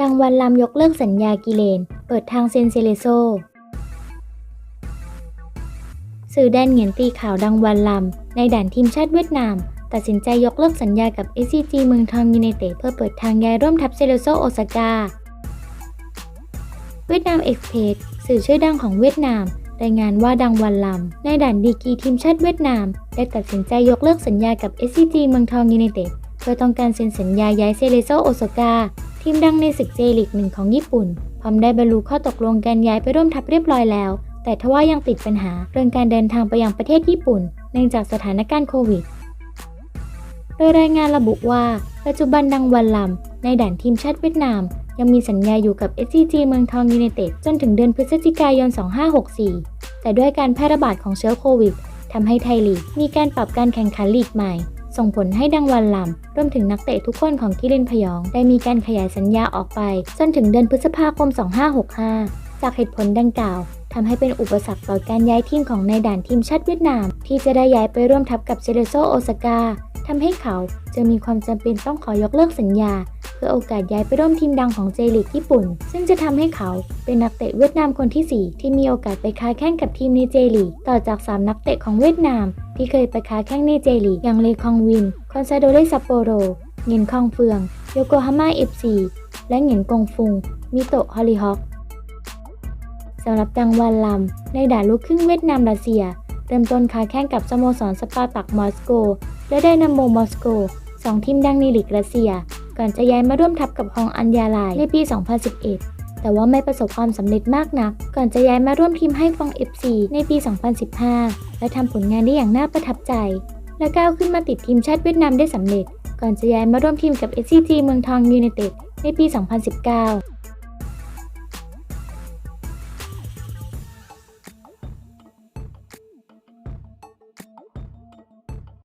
ดังวันลำยกเลิกสัญญากิเลน เปิดทางเซนเซเลโซ สื่อแดนเหงียนตีข่าวดังวันลำ ในด่านทีมชาติเวียดนาม ตัดสินใจยกเลิกสัญญากับ SCG เมืองทองยูไนเต็ดเพื่อเปิดทางย้ายร่วมทัพเซเลโซโอซาก้าเวียดนามเอ็กเพรสสื่อชื่อดังของเวียดนาม รายงานว่าดังวันลำในด่านดีกีทีมชาติเวียดนาม ได้ตัดสินใจยกเลิกสัญญากับ SCG เมืองทองยูไนเต็ดเพื่อต้องการเซ็นสัญญาย้ายเซเลโซโอซากาทีมดังในศึกเจลีกหนึ่งของญี่ปุ่น พร้อมได้บรรลุข้อตกลงการย้ายไปร่วมทัพเรียบร้อยแล้ว แต่ทว่ายังติดปัญหาเรื่องการเดินทางไปยังประเทศญี่ปุ่น เนื่องจากสถานการณ์โควิด โดยรายงานระบุว่า ปัจจุบันดังวันลำในด่านทีมชาติเวียดนามยังมีสัญญาอยู่กับ SCG เมืองทองยูไนเต็ดจนถึงเดือนพฤศจิกายน 2564 แต่ด้วยการแพร่ระบาดของเชื้อโควิดทำให้ไทยลีกมีการปรับการแข่งขันลีกใหม่ ส่งผลให้ดังวันลำรวมถึงนักเตะทุกคนของกิเลนพยอง ได้มีการขยายสัญญาออกไป จนถึงเดือนพฤษภาคม 2565 จากเหตุผลดังกล่าวทำให้เป็นอุปสรรคต่อการย้ายทีมของในด่านทีมชาติเวียดนาม ที่จะได้ย้ายไปร่วมทัพกับเซเลโซโอซาก้าทำให้เขาจึงมีความจำเป็นต้องขอยกเลิกสัญญา พื่อโอกาสย้ายไปร่วมทีมดังของเจลีกญี่ปุ่น ซึ่งจะทำให้เขาเป็นนักเตะเวียดนามคนที่ 4 ที่มีโอกาสไปค้าแข่งกับทีมในเจลีกต่อจาก 3 นักเตะของเวียดนาม ที่เคยไปค้าแข่งในเจลีกอย่างเลคองวิน คอนซาโดเรซัปโปโร เงินคองเฟือง โยโกฮาม่าเอฟซีและเงินกงฟุง มิโตะฮอลลีฮอกสำหรับดังวันลำในด่านลูกครึ่งเวียดนามรัสเซีย เริ่มต้นค้าแข่งกับสโมสรสปาตักมอสโก และไดนาโมมอสโกสองทีมดังในลีกรัสเซีย ก่อนจะย้ายมาร่วมทัพกับฮองอัญญาลายในปี 2011 แต่ว่าไม่ประสบความสำเร็จมากนัก ก่อนจะย้ายมาร่วมทีมให้ฟองเอฟซีในปี 2015 และทำผลงานได้อย่างน่าประทับใจ และก้าวขึ้นมาติดทีมชาติเวียดนามได้สำเร็จ ก่อนจะย้ายมาร่วมทีมกับเอซีจีเมืองทองยูเนเต็ดในปี 2019